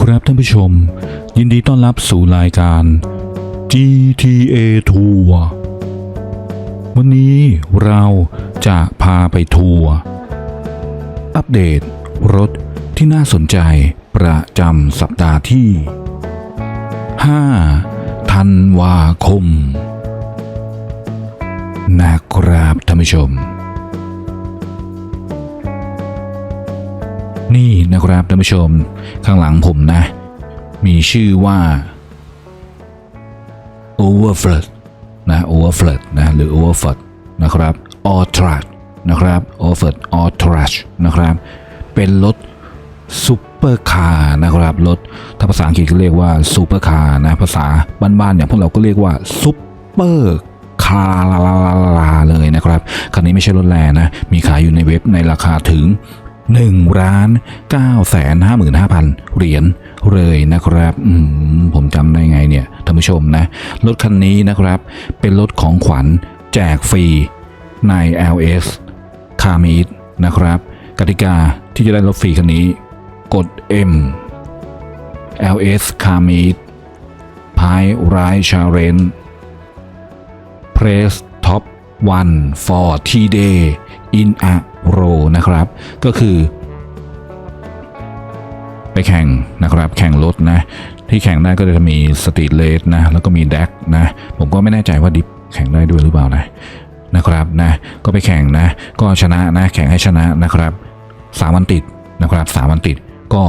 ครับท่านผู้ชม ยินดีต้อนรับสู่รายการ GTA Tour วันนี้เราจะพาไปทัวร์อัปเดตรถที่น่าสนใจประจำสัปดาห์ที่ 5 ธันวาคม นะครับท่านผู้ชม นี่นะครับท่านผู้ชมข้างหลังผมนะ มีชื่อว่า Overflood นะ Overflood นะหรือ Overflood นะครับ a l t r a นะครับ Overflood a l t r a นะครับ เป็นรถซูเปอร์คาร์นะครับรถถ้าภาษาอังกฤษก็เรียกว่าซูเปอร์คาร์นะภาษาบ้านๆอย่างพวกเราก็เรียกว่าซูเปอร์คาร์ลาลาเลยนะครับคันนี้ไม่ใช่รถแรงนะ มีขายอยู่ในเว็บในราคาถึง 1ล้าน9แสน5 5 0 0 เหรียญเลยนะครับผมจำได้ไงเนี่ยท่านผู้ชมนะ รถคันนี้นะครับ เป็นรถของขวัญแจกฟรีใน LS คามีดนะครับกติกาที่จะได้รถฟรีคันนี้ กด M LS คามีดพายไรชาเรน Press Top 1 for T-Day in a row นะ ครับ ก็คือ ไปแข่งนะครับ แข่งรถนะ ที่แข่งได้ก็จะมีสตรีทเลสนะ แล้วก็มีแดกนะ ผมก็ไม่แน่ใจว่าดิฟแข่งได้ด้วยหรือเปล่านะนะครับนะ ก็ไปแข่งนะ ก็ชนะนะ แข่งให้ชนะนะครับสามวันติดนะครับสามวันติด ก็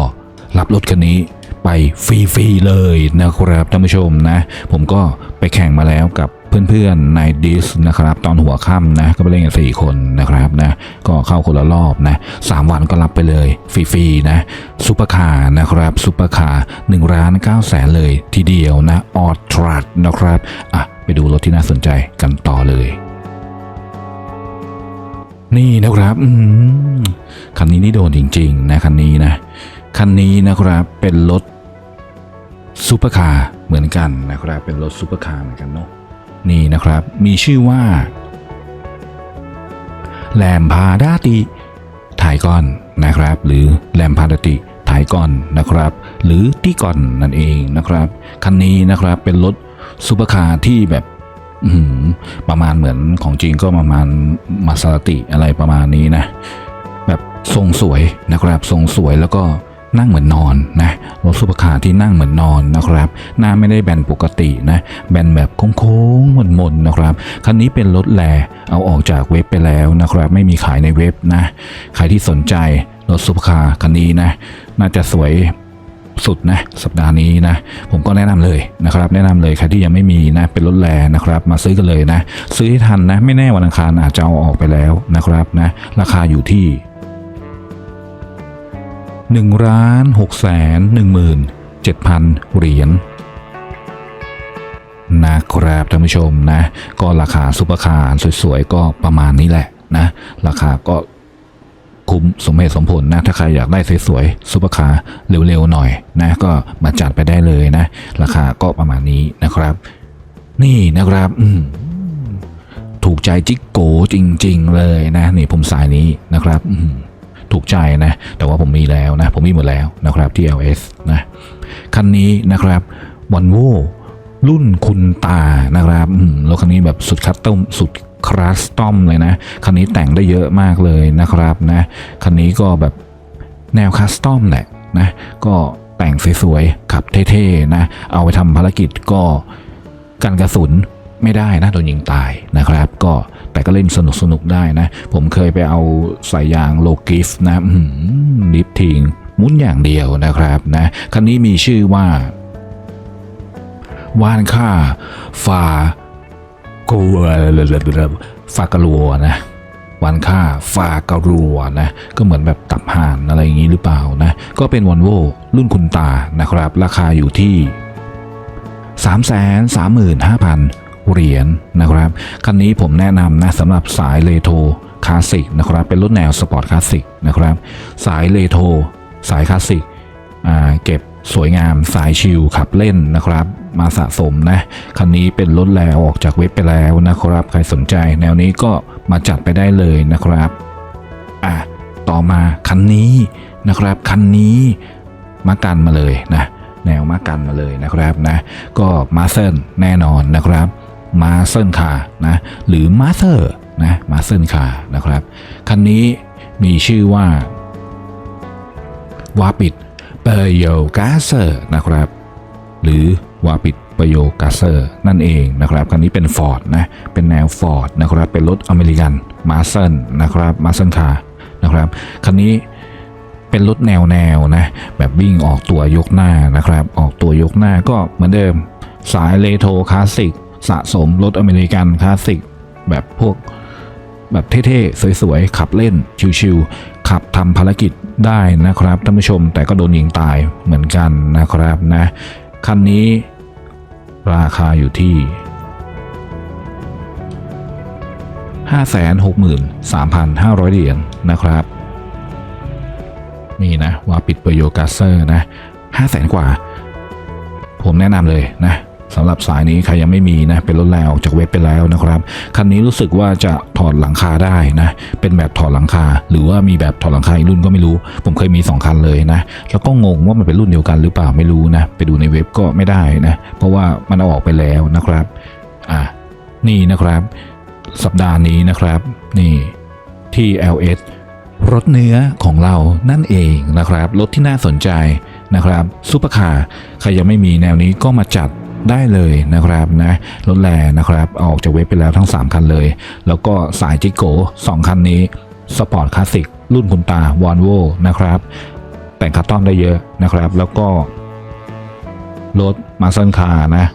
รับรถคันนี้ไปฟรีๆเลยนะครับท่านผู้ชมนะ ผมก็ไปแข่งมาแล้วกับ เพื่อนๆในดิสนะครับตอนหัวค่ำนะก็ไปเล่นกันสี่คนนะครับนะก็เข้าคนละรอบนะสามวันก็รับไปเลยฟรีๆนะซูเปอร์คาร์นะครับซูเปอร์คาร์หนึ่งล้านเก้าแสนเลยทีเดียวนะออทรัดนะครับอะไปดูรถที่น่าสนใจกันต่อเลยนี่นะครับคันนี้นี่โดนจริง ๆ นะคันนี้นะคันนี้นะครับเป็นรถซูเปอร์คาร์เหมือนกันนะครับ เป็นรถซูเปอร์คาร์เหมือนกันเนาะ นี่นะครับ มีชื่อว่า แลมพาดาติไทยกอนนะครับ หรือแลมพาดาติไทยกอนนะครับ หรือที่ก่อนนั่นเองนะครับ คันนี้นะครับเป็นรถซูเปอร์คาร์ที่แบบประมาณเหมือนของจริงก็ประมาณมาซาติอะไรประมาณนี้นะ แบบทรงสวยนะครับ ทรงสวยแล้วก็ นั่งเหมือนนอนนะรถซุปเปอร์คาร์ที่นั่งเหมือนนอนนะครับ หน้าไม่ได้แบนปกตินะแบนแบบโค้งๆมนๆนะครับคันนี้เป็นรถแลเอาออกจากเว็บไปแล้วนะครับ ไม่มีขายในเว็บนะใครที่สนใจรถซุปเปอร์คาร์คันนี้นะน่าจะสวยสุดนะสัปดาห์นี้นะผมก็แนะนำเลยนะครับ แนะนำเลยใครที่ยังไม่มีนะเป็นรถแลนะครับ มาซื้อกันเลยนะ ซื้อให้ทันนะ ไม่แน่วันอังคารอาจจะเอาออกไปแล้วนะครับนะ ราคาอยู่ที่ 1ล้าน6แสน1หมื่น7พันเหรียญนะครับท่านผู้ชมนะ ก็ราคาซุปเปอร์คาร์สวยๆ ก็ประมาณนี้แหละนะ ราคาก็คุ้มสมเหตุสมผลนะ ถ้าใครอยากได้สวยๆซุปเปอร์คาร์เร็วๆหน่อยนะ ก็มาจัดไปได้เลยนะ ราคาก็ประมาณนี้นะครับ นี่นะครับถูกใจจิ๊กโกจริง ๆ เลยนะ นี่ผมสายนี้นะครับ ถูกใจนะ แต่ว่าผมมีแล้วนะ ผมมีหมดแล้วนะครับที่ LS นะ คันนี้นะครับวันโวรุ่นคุณตานะครับอืมรถคันนี้แบบสุดคัสตอมสุดคลาสตอมเลยนะ คันนี้แต่งได้เยอะมากเลยนะครับนะ คันนี้ก็แบบแนวคัสตอมแหละนะ ก็แต่งสวยๆ ขับเท่ๆ นะ เอาไปทำภารกิจก็กันกระสุนไม่ได้นะโดนยิงตายนะครับ ก็ แต่ก็เล่นสนุกสนุกได้นะ ผมเคยไปเอาใส่ยางโลกิฟนะดิฟทิ้งมุนอย่างเดียวนะครับนะคันนี้มีชื่อว่าวานค่าฟากัวฟากลัวนะวานค่าฟากลัวนะก็เหมือนแบบตับห่านอะไรอย่างนี้หรือเปล่านะก็เป็นวอลโวรุ่นคุณตานะครับ ราคาอยู่ที่ 335,000 เหรียญนะครับคันนี้ผมแนะนำนะสำหรับสายเลโทคลาสสิกนะครับเป็นรถแนวสปอร์ตคลาสสิกนะครับสายเลโทสายคลาสสิกเก็บสวยงามสายชิลขับเล่นนะครับ มาสะสมนะคันนี้เป็นรถแล้วออกจากเว็บไปแล้วนะครับ ใครสนใจแนวนี้ก็มาจัดไปได้เลยนะครับอะต่อมาคันนี้นะครับคันนี้มากันมาเลยนะแนวมากันมาเลยนะครับนะก็มาเซนแน่นอนนะครับ มาเซนคานะหรือมาเซอร์นะมาเซนคานะครับ คันนี้มีชื่อว่าวาปิดเปโยกาเซอร์นะครับ หรือวาปิดเปโยกาเซอร์นั่นเองนะครับ คันนี้เป็น Ford นะเป็นแนว Ford นะครับเป็นรถอเมริกันมาเซนนะครับมาเซนคานะครับคันนี้เป็นรถแนวแนวนะแบบวิ่งออกตัวยกหน้านะครับ ออกตัวยกหน้าก็เหมือนเดิมสายเลโทคลาสสิก สะสมรถอเมริกันคลาสสิกแบบพวกแบบเท่ๆ สวยๆ ขับเล่น ชิวๆ ขับทำภารกิจได้นะครับท่านผู้ชมแต่ก็โดนยิงตายเหมือนกันนะครับนะ คันนี้ราคาอยู่ที่ 563,500 เหรียญนะครับ นี่นะว่าปิดเปโยกาเซอร์นะห้าแสนกว่า ผมแนะนำเลยนะ สำหรับสายนี้ใครยังไม่มีนะเป็นรถแล้วจากเว็บไปแล้วนะครับคันนี้รู้สึกว่าจะถอดหลังคาได้นะเป็นแบบถอดหลังคา หรือว่ามีแบบถอดหลังคาอีกรุ่นก็ไม่รู้ ผมเคยมี 2 คันเลยนะแล้วก็งงว่ามันเป็นรุ่นเดียวกันหรือเปล่าไม่รู้นะไปดูในเว็บก็ไม่ได้นะเพราะว่ามันเอาออกไปแล้วนะครับอะนี่นะครับ สัปดาห์นี้นะครับ นี่ที่ LS รถเนื้อของเรานั่นเองนะครับ รถที่น่าสนใจนะครับซูเปอร์คาร์ใครยังไม่มีแนวนี้ก็มาจัด ได้เลยนะครับนะรถแรงนะครับออกจากเว็บไปแล้วทั้ง 3 คันเลย แล้วก็สายจิโก้2คันนี้สปอร์ตคลาสสิกรุ่นคุณตาวอนโวนะครับ แต่งคัสตอมได้เยอะนะครับ แล้วก็รถมาซันคาร์นะ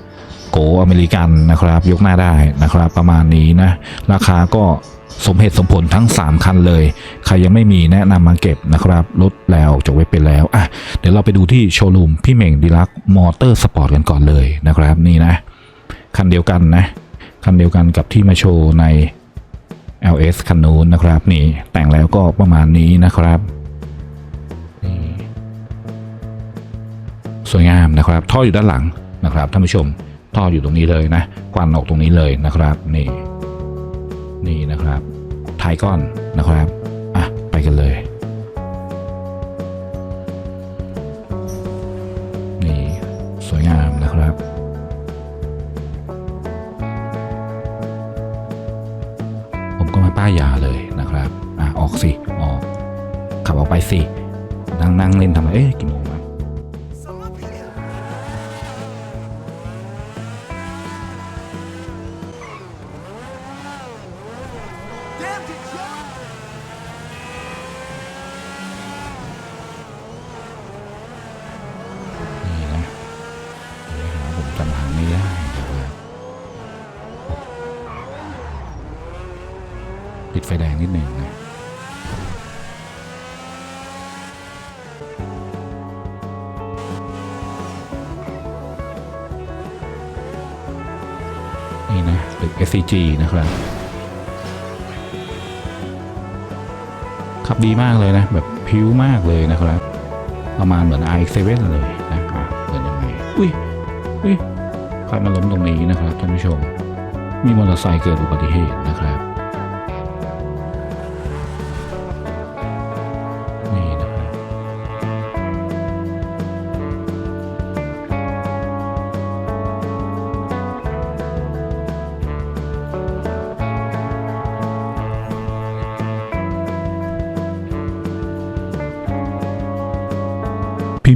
โกอเมริกันนะครับ ยกหน้าได้นะครับ ประมาณนี้นะ ราคาก็ สมเหตุสมผลทั้ง 3 คันเลย ใครยังไม่มีแนะนำมาเก็บนะครับลดแล้วจากเว็บไปแล้วอะเดี๋ยวเราไปดูที่โชว์รูมพี่เม่งดีลักมอเตอร์สปอร์ตกันก่อนเลยนะครับนี่นะ คันเดียวกันนะ คันเดียวกันกับที่มาโชว์ใน LS คันนู้นนะครับ นี่แต่งแล้วก็ประมาณนี้นะครับสวยงามนะครับ ท่ออยู่ด้านหลังนะครับท่านผู้ชมท่ออยู่ตรงนี้เลยนะควันออกตรงนี้เลยนะครับนี่ นี่นะครับท้ายก้อนนะครับอะไปกันเลย นี่สวยงามนะครับผมก็มาป้ายยาเลยนะครับอะออกสิออกขับออกไปสินั่งนั่งเล่นทำไมเอ๊ะกี่โมง นี่นะตึก SCG นะครับ ขับดีมากเลยนะ แบบพิ้วมากเลยนะครับ ประมาณเหมือน i7 เลยนะครับเหมือนยังไงอุ้ยอุ้ยใครมาล้มตรงนี้นะครับท่านผู้ชม มีมอเตอร์ไซค์เกิดอุบัติเหตุนะครับ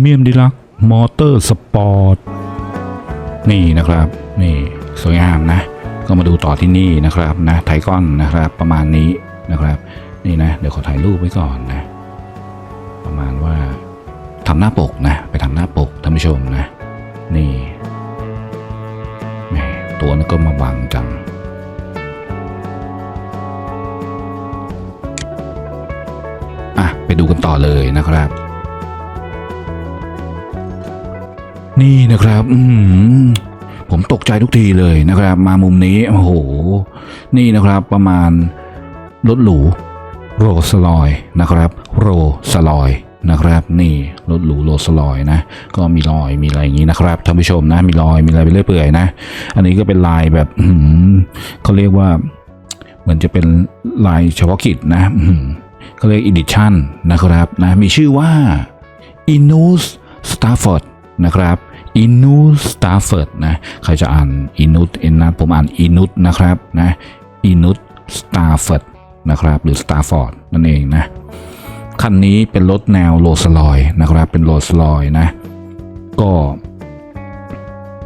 มียมดีลักมอเตอร์สปอร์ตนี่นะครับ นี่สวยงามนะ ก็มาดูต่อที่นี่นะครับนะไทก้อนนะครับประมาณนี้นะครับ นี่นะ เดี๋ยวขอถ่ายรูปไว้ก่อนนะ ประมาณว่าทำหน้าปกนะ ไปทำหน้าปกท่านผู้ชมนะ นี่แหมตัวนั้นก็มาบังจังอะไปดูกันต่อเลยนะครับ นี่นะครับ อืผมตกใจทุกทีเลยนะครับ มามุมนี้โอ้โห นี่นะครับประมาณรถหรูโรสลอยนะครับ โรสลอยนะครับ นี่รถหรูโรสลอยนะ ก็มีรอยมีอะไรอย่างนี้นะครับท่านผู้ชมนะ มีรอยมีอะไรไปเรื่อยเปื่อยนะ อันนี้ก็เป็นลายแบบอืเขาเรียกว่า เหมือนจะเป็นลายเฉพาะกิจนะเขาเรียกอีดิชั่นนะครับนะมีชื่อว่า Inus สตาร์ฟอร์ดนะครับ อินูสตาร์ฟอร์ดนะใครจะอ่านอินุตเอ็นนะผมอ่านอินุตนะครับนะอินุตสตาร์ฟอร์ดนะครับหรือสตาฟอร์ดนั่นเองนะคันนี้เป็นรถแนวโรลส์รอยนะครับเป็นโรลส์รอยนะก็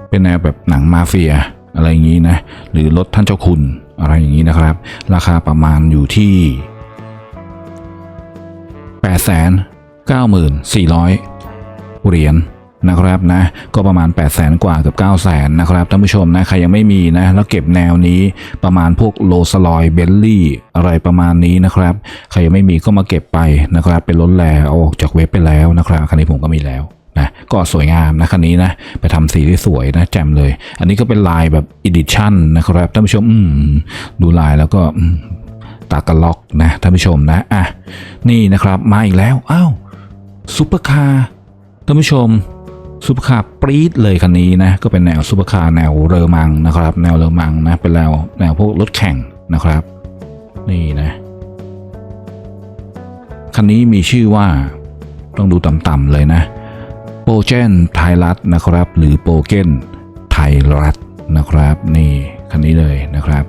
เป็นแนวแบบหนังมาเฟียอะไรอย่างนี้นะหรือรถท่านเจ้าคุณอะไรอย่างนี้นะครับ ราคาประมาณอยู่ที่ 8 9 4 0 0 เหรียญ นะครับนะก็ประมาณ 8 0 0แสนกว่าเกับ9 0 0แสนนะครับท่านผู้ชมนะใครยังไม่มีนะแล้วเก็บแนวนี้ประมาณพวกโลสลอยเบลลี่อะไรประมาณนี้นะครับ ใครยังไม่มีก็มาเก็บไปนะครับเป็นรถแลเอาออกจากเว็บไปแล้วนะครับคันนี้ผมก็มีแล้วนะก็สวยงามนะคันนี้นะไปทำสีที่สวยนะแจ่มเลย อันนี้ก็เป็นลายแบบอีดิชั่นนะครับท่านผู้ชมอืมดูลายแล้วก็ตากระล็อกนะท่านผู้ชมนะอะนี่นะครับมาอีกแล้วอ้าวซุปเปอร์คาร์ท่านผู้ชม ซุปเปอร์คาร์ปรี๊ดเลยคันนี้นะก็เป็นแนวซุปเปอร์คาร์แนวเรอมังนะครับแนวเรอมังนะเป็นแนวแนวพวกรถแข่งนะครับ นี่นะคันนี้มีชื่อว่าต้องดูต่ำๆเลยนะโปเจนไทยรัฐนะครับ หรือโปเกนไทยรัฐนะครับ นี่คันนี้เลยนะครับ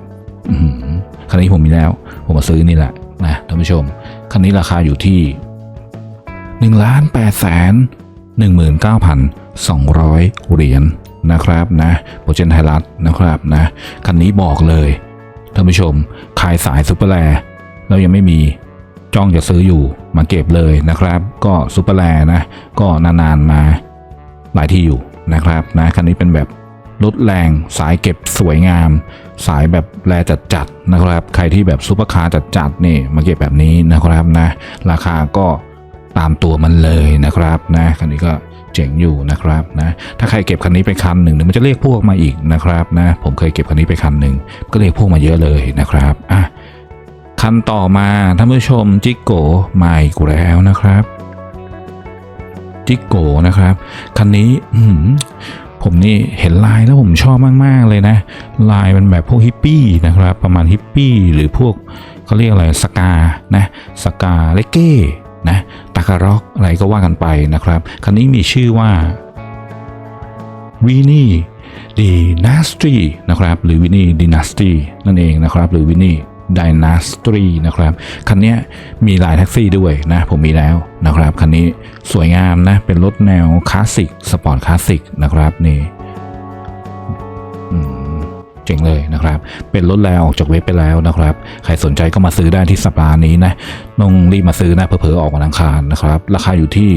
คันนี้ผมมีแล้ว ผมมาซื้อนี่แหละนะท่านผู้ชม คันนี้ราคาอยู่ที่1นึ่งล้านแปดแสนห นึ่งหมื่นเหรียญนะครับนะโปรเจนไทยรัฐนะครับนะคันนี้บอกเลยท่านผู้ชมขายสายซุปเปอร์แลร์แล้วยังไม่มีจ้องจะซื้ออยู่มาเก็บเลยนะครับ ก็ซูเปอร์แลนะก็นานๆมาหลายที่อยู่นะครับนะคันนี้เป็นแบบรถแรงสายเก็บสวยงาม สายแบบแลจัดๆนะครับ ใครที่แบบซูเปอร์คาร์จัดๆนี่มาเก็บแบบนี้นะครับนะราคาก็ตามตัวมันเลยนะครับนะคันนี้ก็ เจ๋งอยู่นะครับนะถ้าใครเก็บคันนี้ไปคันหนึ่งเดี๋ยวมันจะเรียกพวกมาอีกนะครับนะผมเคยเก็บคันนี้ไปคันหนึ่งก็เรียกพวกมาเยอะเลยนะครับอะคันต่อมาท่านผู้ชมจิกโกมาอีกแล้วนะครับจิกโกนะครับคันนี้อืผมนี่เห็นลายแล้วผมชอบมาก ๆ เลยนะ ลายมันแบบพวกฮิปปี้นะครับ ประมาณฮิปปี้หรือพวกเขาเรียกอะไรสกานะสกาเลเก้ นะตาการ็อกอะไรก็ว่ากันไปนะครับ คันนี้มีชื่อว่าวีนี่ดีนาสตีนะครับ หรือวินี่ดีนาสตีนั่นเองนะครับ หรือวินี่ด y นาสตีนะครับ คันนี้มีลายแท็กซี่ด้วยนะ ผมมีแล้วนะครับ คันนี้สวยงามนะ เป็นรถแนวคลาสสิก สปอร์ตคลาสสิกนะครับนี่ จ๋งเลยนะครับ เป็นรถแล้วออกจากเว็บไปแล้วนะครับ ใครสนใจก็มาซื้อได้ที่สัปดาห์นี้นะต้องรีบมาซื้อนะเผลอๆออกวันอังคารนะครับ ราคาอยู่ที่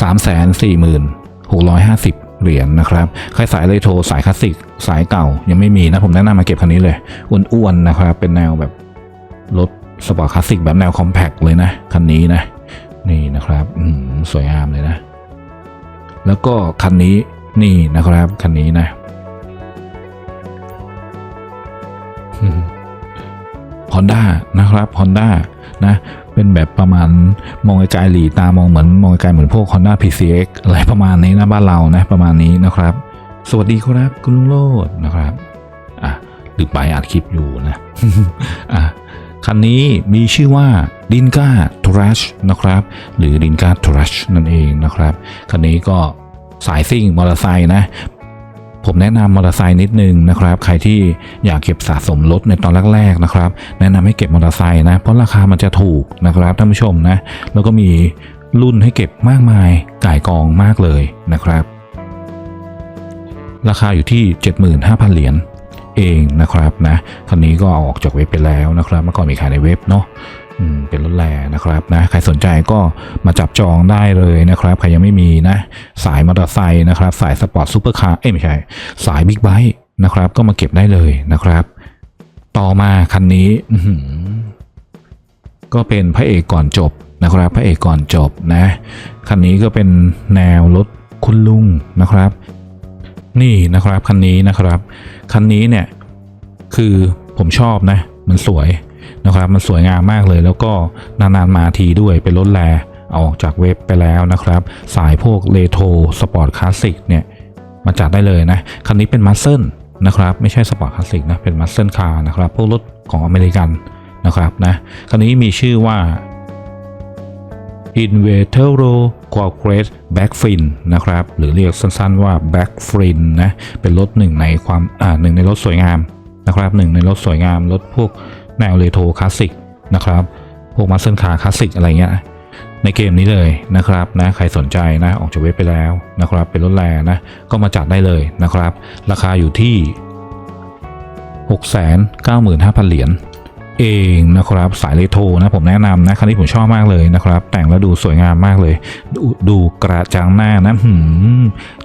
3 4 6 5 0เหรียญนะครับ ใครสายเรโทรสายคลาสสิก สายเก่ายังไม่มีนะ ผมแนะนำมาเก็บคันนี้เลย อ้วนๆนะครับ เป็นแนวแบบรถสปอร์ตคลาสสิกแบบแนวคอมแพคเลยนะ คันนี้นะ นี่นะครับอืมสวยงามเลยนะ แล้วก็คันนี้นี่นะครับ คันนี้นะ Honda นะครับ Honda นะ เป็นแบบประมาณมองไกลๆหลีตามองเหมือนมองไกลเหมือนพวก Honda PCX อะไรประมาณนี้นะบ้านเรานะประมาณนี้นะครับ สวัสดีครับคุณลุงโลดนะครับอะหรือไปอัดคลิปอยู่นะอะคันนี้มีชื่อว่าดินกาทรัชนะครับ หรือดินกาทรัชนั่นเองนะครับ คันนี้ก็สายซิ่งมอเตอร์ไซค์นะ ผมแนะนำมอเตอร์ไซค์นิดนึงนะครับ ใครที่อยากเก็บสะสมรถในตอนแรกๆนะครับ แนะนำให้เก็บมอเตอร์ไซค์นะ เพราะราคามันจะถูกนะครับท่านผู้ชมนะ แล้วก็มีรุ่นให้เก็บมากมายก่ายกองมากเลยนะครับ ราคาอยู่ที่ 75,000 เหรียญเองนะครับนะคันนี้ก็เอาออกจากเว็บไปแล้วนะครับเมื่อก่อนมีขายในเว็บเนาะ เป็นรถแร่นะครับนะใครสนใจก็มาจับจองได้เลยนะครับ ใครยังไม่มีนะ สายมอเตอร์ไซค์นะครับ สายสปอร์ตซูเปอร์คาร์เอ้ยไม่ใช่ สายบิ๊กไบค์นะครับ ก็มาเก็บได้เลยนะครับ ต่อมาคันนี้ก็เป็นพระเอกก่อนจบนะครับ พระเอกก่อนจบนะ คันนี้ก็เป็นแนวรถคุณลุงนะครับ นี่นะครับคันนี้นะครับ คันนี้เนี่ยคือผมชอบนะ มันสวย นะครับ มันสวยงามมากเลย แล้วก็นานๆมาทีด้วยเป็นรถแลออกจากเว็บไปแล้วนะครับ สายพวกเลโทสปอร์ตคลาสสิกเนี่ยมาจัดได้เลยนะคันนี้เป็นมัสเซิลนะครับ ไม่ใช่สปอร์ตคลาสสิกนะเป็นมัสเซิลคาร์นะครับ พวกรถของอเมริกันนะครับนะคันนี้มีชื่อว่า i n v e t o r o q u a c r e s Back Fin นะครับ หรือเรียกสั้นๆว่า Back Fin นะ เป็นรถหนึ่งในความอ่าหนึ่งในรถสวยงามนะครับหนึ่งในรถสวยงามรถพวก แนวเรโทรคลาสสิกนะครับ พวกมาสเซิลคาร์คลาสสิกอะไรเงี้ย ในเกมนี้เลยนะครับนะใครสนใจนะออกจากเว็บไปแล้วนะครับ เป็นรถแรงนะ ก็มาจัดได้เลยนะครับ ราคาอยู่ที่ 695,000 เหรียญเองนะครับสายเรโทรนะผมแนะนำนะคันนี้ผมชอบมากเลยนะครับ แต่งแล้วดูสวยงามมากเลยดูดูกระจังหน้านะหืม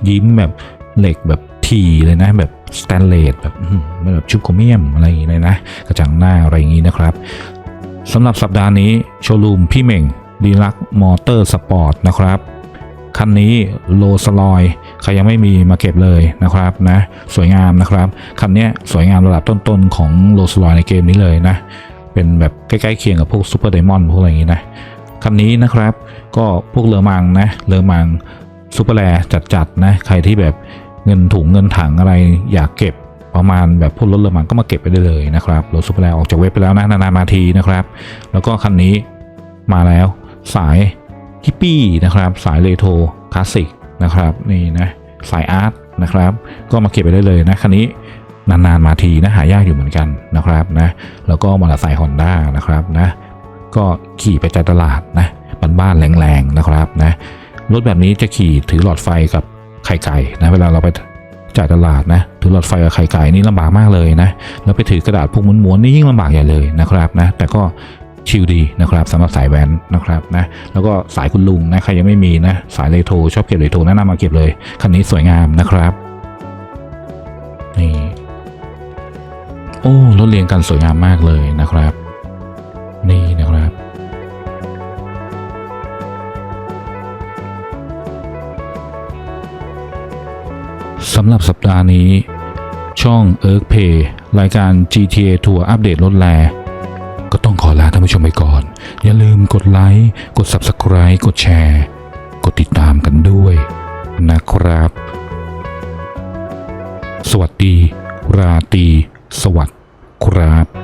ยิ้มแบบเหล็กแบบทีเลยนะแบบ สแตนเลสแบบอื้อหือแบบชุบโครเมียมอะไรอย่างงี้เลยนะ กระจังหน้าอะไรอย่างงี้นะครับสำหรับสัปดาห์นี้โชว์รูมพี่เม่งดีลักมอเตอร์สปอร์ตนะครับคันนี้โลสลอยใครยังไม่มีมาเก็บเลยนะครับนะสวยงามนะครับคันนี้สวยงามระดับต้นๆของโลสลอยในเกมนี้เลยนะ เป็นแบบใกล้ๆเคียงกับพวกซูเปอร์ไดมอนด์พวกอะไรอย่างนี้นะคันนี้นะครับก็พวกเลอมังนะเลอมังซูเปอร์แลจัดๆนะใครที่แบบ เงินถุงเงินถังอะไรอยากเก็บประมาณแบบพวกรถเลอมังก็มาเก็บไปได้เลยนะครับรถซูเปอร์แลออกจากเว็บไปแล้วนะนานๆมาทีนะครับ แล้วก็คันนี้มาแล้วสายฮิปปี้นะครับ สายเรโทรคลาสสิกนะครับนี่นะสายอาร์ตนะครับ ก็มาเก็บไปได้เลยนะคันนี้นานๆมาทีนะหายากอยู่เหมือนกันนะครับนะแล้วก็มอเตอร์ไซค์ฮอนด้านะครับนะก็ขี่ไปใจตลาดนะบ้านๆแรงๆนะครับนะรถแบบนี้จะขี่ถือหลอดไฟกับ ไข่ไก่นะเวลาเราไปจ่ายตลาดนะถือหลอดไฟกับไข่ไก่นี่ลำบากมากเลยนะแล้วไปถือกระดาษพวกม้วนๆนี่ยิ่งลำบากใหญ่เลยนะครับนะแต่ก็ชิลดีนะครับสำหรับสายแวนนะครับนะแล้วก็สายคุณลุงนะใครยังไม่มีนะสายเรโทรชอบเก็บเรโทรแนะนำมาเก็บเลยคันนี้สวยงามนะครับนี่โอ้รถเรียงกันสวยงามมากเลยนะครับ สำหรับสัปดาห์นี้ ช่อง e r k Pay รายการ GTA ทัวร์อัปเดตรถแล ก็ต้องขอลาท่านผู้ชมไปก่อน อย่าลืมกดไลค์ กด Subscribe กดแชร์ กดติดตามกันด้วยนะครับ สวัสดี ราตรีสวัสดิ์ครับ